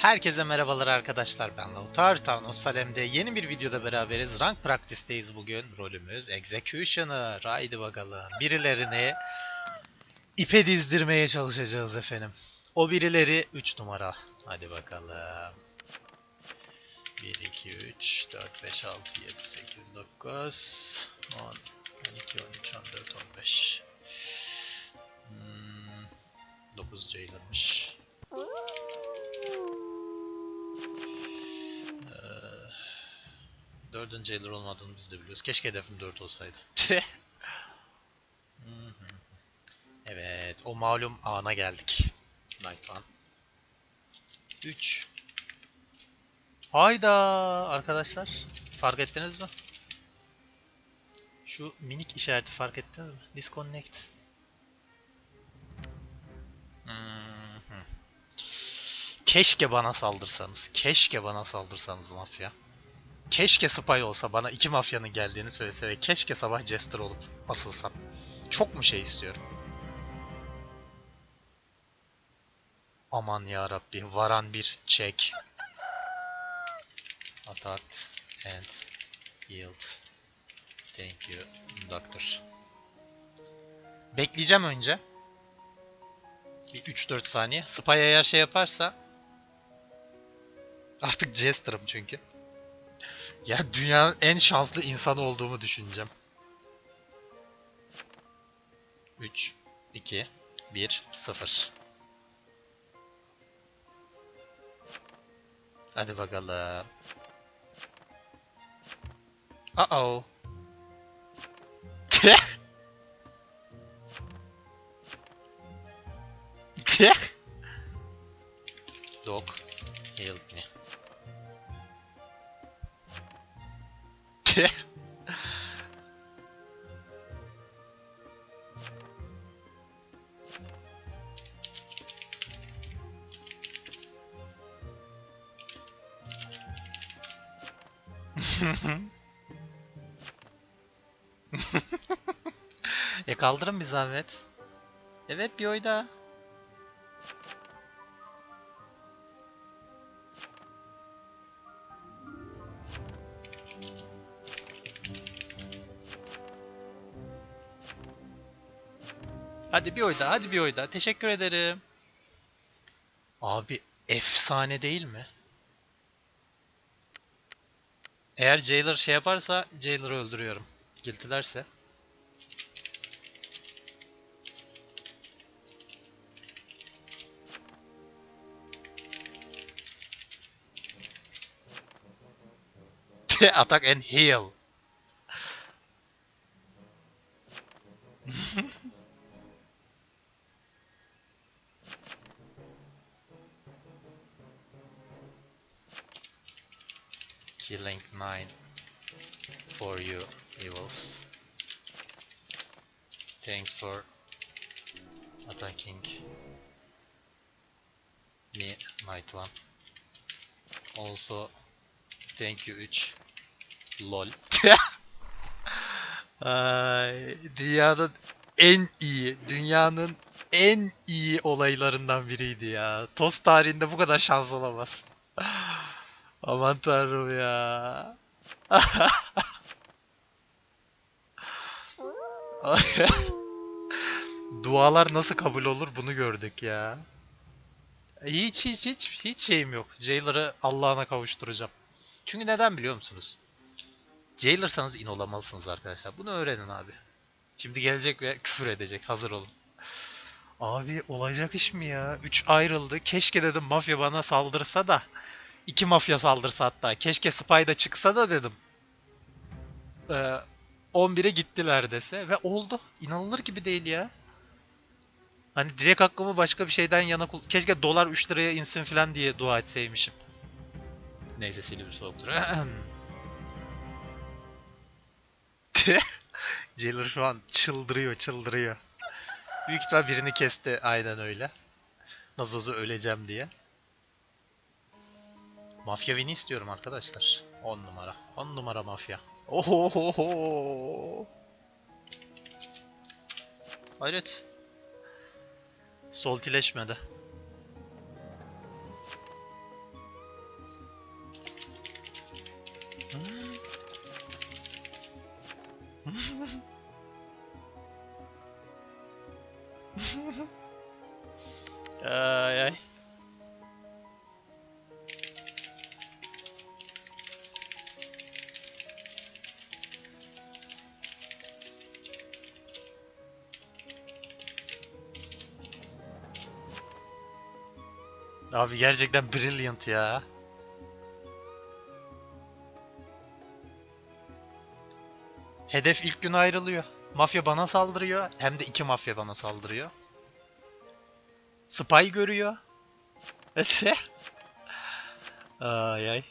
Herkese merhabalar arkadaşlar ben Lautar Town Salem'de yeni bir videoda beraberiz. Rank Practice'teyiz bugün. Rolümüz Executioner. Haydi bakalım. Birilerini ipe dizdirmeye çalışacağız efendim. O birileri 3 numara. Hadi bakalım. 1, 2, 3, 4, 5, 6, 7, 8, 9, 10, 12, 13, 14, 15. Hmm, 9 Jailer'mış. Dördün jailer olmadığını biz de biliyoruz. Keşke hedefim 4 olsaydı. Evet, o malum ana geldik. Night One. 3. Hayda arkadaşlar. Fark ettiniz mi? Şu minik işareti fark ettiniz mi? Disconnect. Keşke bana saldırsanız. Keşke bana saldırsanız mafya. Keşke Spy olsa bana iki mafyanın geldiğini söylese ve keşke sabah Jester olup asılsam. Çok mu şey istiyorum? Aman ya Rabbi, varan bir check. Attack and yield. Thank you, doctor. Bekleyeceğim önce. Bir 3-4 saniye. Spy eğer şey yaparsa artık Jester'ım çünkü. Ya dünyanın en şanslı insanı olduğumu düşüneceğim. 3, 2, 1, 0. Hadi bakalım. Uh oh. Dog e kaldırın bir zahmet. Evet bir oy daha. Hadi bir oy daha, hadi bir oy daha. Teşekkür ederim. Abi efsane değil mi? Eğer Jailer şey yaparsa Jailer'ı öldürüyorum. Giltilerse. Attack and heal. For you, evils. Thanks for attacking me, Night One. Also, thank you 3. Lol. Ay, dünyanın en iyi, dünyanın en iyi olaylarından biriydi ya. Tost tarihinde bu kadar şans olamaz. Aman tanrım ya. Dualar nasıl kabul olur bunu gördük ya. Hiç hiç hiç hiç şeyim yok. Jailer'ı Allah'ına kavuşturacağım. Çünkü neden biliyor musunuz? Jailer'sanız in olamalısınız arkadaşlar. Bunu öğrenin abi. Şimdi gelecek ve küfür edecek. Hazır olun. Abi olacak iş mi ya? 3 ayrıldı. Keşke dedim mafya bana saldırsa da. iki mafya saldırsa hatta. Keşke Spy da çıksa da dedim. Ee, 11'e gittiler dese. Ve oldu. İnanılır gibi değil ya. Hani direkt hakkımı başka bir şeyden yana kul... Keşke dolar 3 liraya insin falan diye dua etseymişim. Neyse Silivri soğuktur. Jailer şu an çıldırıyor çıldırıyor. Büyük ihtimal birini kesti aynen öyle. Olsa öleceğim diye. Mafya win'i istiyorum arkadaşlar. 10 numara. 10 numara mafya. Ohohoho. Hayret. Soltileşmedi. Hmm. Abi gerçekten brilliant ya. Hedef ilk gün ayrılıyor. Mafya bana saldırıyor. Hem de iki mafya bana saldırıyor. Spy görüyor. ay ay.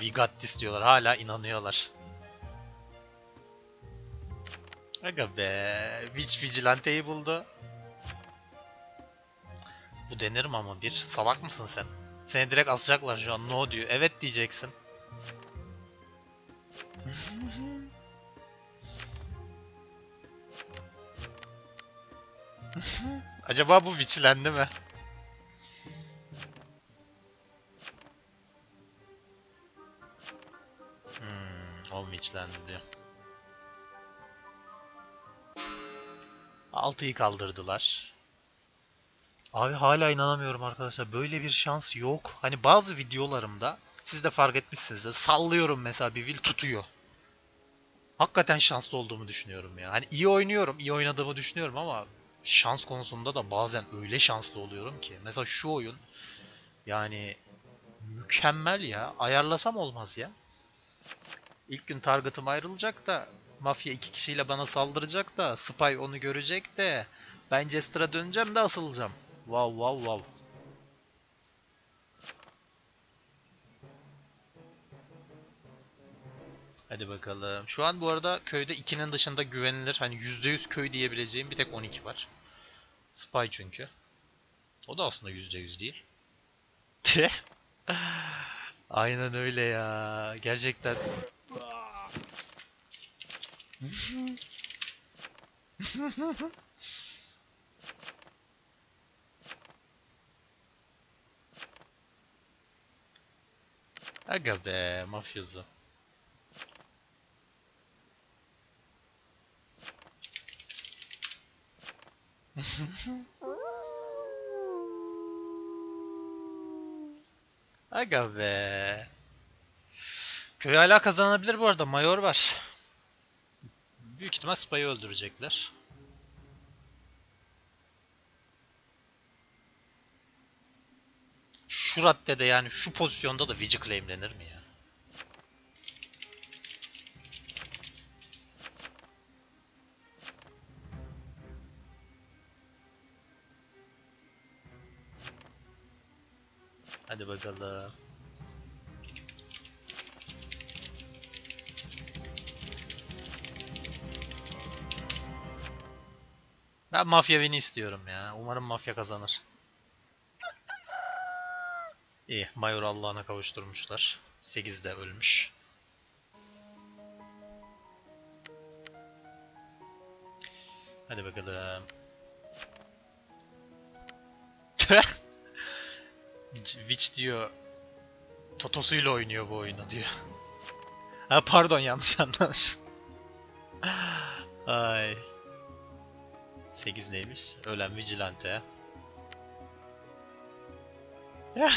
We got this diyorlar. Hala inanıyorlar. Aga be. Witch Vigilante'yi buldu. Bu denir mi ama bir? Salak mısın sen? Seni direkt asacaklar şu an. No diyor. Evet diyeceksin. Acaba bu witchlendi mi? Witchlendi diyor. Altıyı kaldırdılar. Abi hala inanamıyorum arkadaşlar. Böyle bir şans yok. Hani bazı videolarımda siz de fark etmişsinizdir. Sallıyorum mesela bir will tutuyor. Hakikaten şanslı olduğumu düşünüyorum ya. Hani iyi oynuyorum, iyi oynadığımı düşünüyorum ama şans konusunda da bazen öyle şanslı oluyorum ki. Mesela şu oyun yani mükemmel ya. Ayarlasam olmaz ya. İlk gün target'ım ayrılacak da mafya iki kişiyle bana saldıracak da spy onu görecek de ben Jester'a döneceğim de asılacağım. Wow wow wow. Hadi bakalım. Şu an bu arada köyde 2'nin dışında güvenilir. Hani %100 köy diyebileceğim bir tek 12 var. Spy çünkü. O da aslında %100 değil. Aynen öyle ya. Gerçekten. Aga be mafyozu. Aga be. Köy hala kazanabilir bu arada. Mayor var. Büyük ihtimal Spy'ı öldürecekler. Şu raddede yani şu pozisyonda da Vici claimlenir mi ya? Hadi bakalım. Ben mafya win istiyorum ya. Umarım mafya kazanır. İyi. Mayor Allah'ına kavuşturmuşlar. 8'de ölmüş. Hadi bakalım. Witch diyor. Totosuyla oynuyor bu oyunu diyor. Ha pardon yanlış anlamışım. Ay. 8 neymiş? Ölen Vigilante.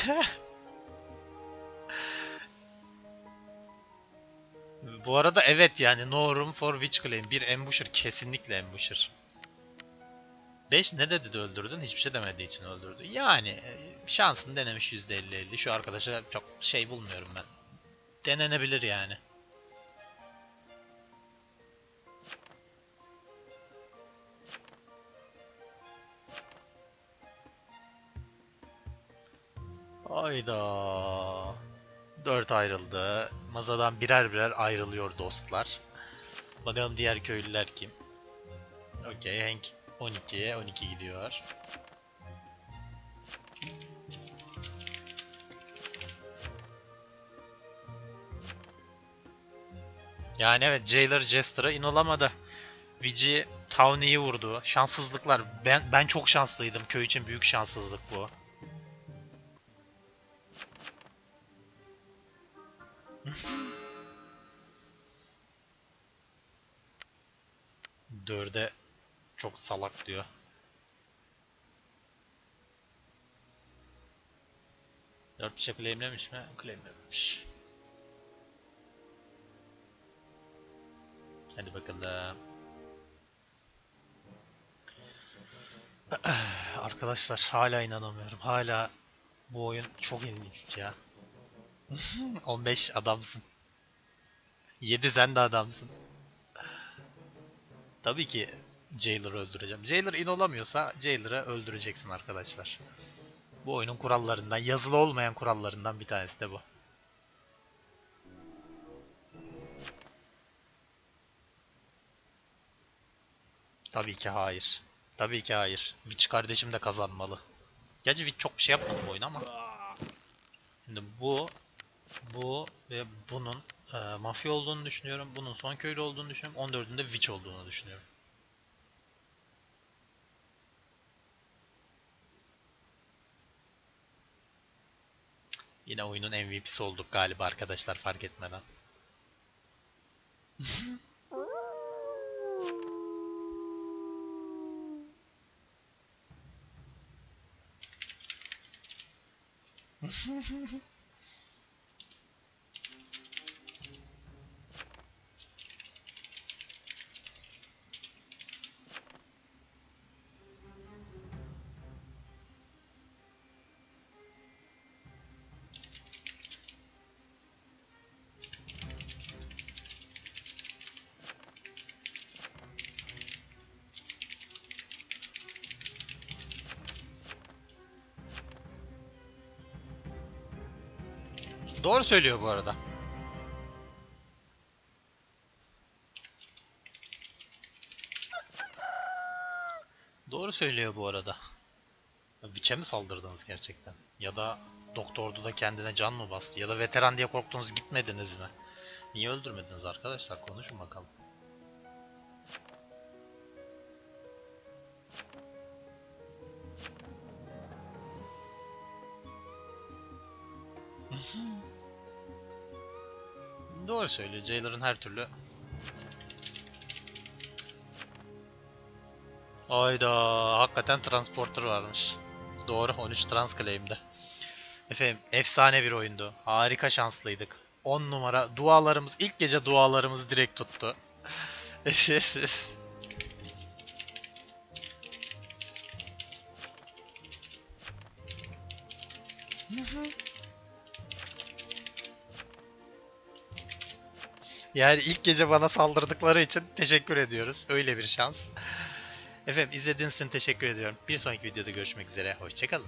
Bu arada evet yani no room for witch claim. Bir ambusher kesinlikle ambusher. 5 ne dedi de öldürdün? Hiçbir şey demediği için öldürdü. Yani e, şansını denemiş %50-50. Şu arkadaşa çok şey bulmuyorum ben. Denenebilir yani. Ayda. 4 ayrıldı. Masadan birer birer ayrılıyor dostlar. Bakalım diğer köylüler kim? Okey Hank 12'ye 12 gidiyor. Yani evet Jailer Jester'a in olamadı. Vici Tawny'yi vurdu. Şanssızlıklar. Ben ben çok şanslıydım. Köy için büyük şanssızlık bu. Dörde çok salak diyor. Dört bir şey claimlemiş mi? Claimlememiş. Hadi bakalım. Arkadaşlar hala inanamıyorum. Hala bu oyun çok ilginç ya. 15 adamsın. 7 sen de adamsın. Tabii ki Jailer'ı öldüreceğim. Jailer in olamıyorsa Jailer'ı öldüreceksin arkadaşlar. Bu oyunun kurallarından, yazılı olmayan kurallarından bir tanesi de bu. Tabii ki hayır. Tabii ki hayır. Witch kardeşim de kazanmalı. Gerçi Witch çok bir şey yapmadı bu oyun ama. Şimdi bu, bu ve bunun e, mafya olduğunu düşünüyorum. Bunun son köylü olduğunu düşünüyorum. 14'ünde Witch olduğunu düşünüyorum. Yine oyunun MVP'si olduk galiba arkadaşlar fark etmeden. Doğru söylüyor bu arada. Doğru söylüyor bu arada. Witch'e mi saldırdınız gerçekten? Ya da doktordu da kendine can mı bastı? Ya da veteran diye korktunuz gitmediniz mi? Niye öldürmediniz arkadaşlar? Konuşun bakalım. Doğru söylüyor. Jailer'ın her türlü Ayda hakikaten transporter varmış. Doğru 13 trans claim'de. Efendim efsane bir oyundu. Harika şanslıydık. 10 numara dualarımız ilk gece dualarımız direkt tuttu. Yani ilk gece bana saldırdıkları için teşekkür ediyoruz. Öyle bir şans. Efendim izlediğiniz için teşekkür ediyorum. Bir sonraki videoda görüşmek üzere. Hoşçakalın.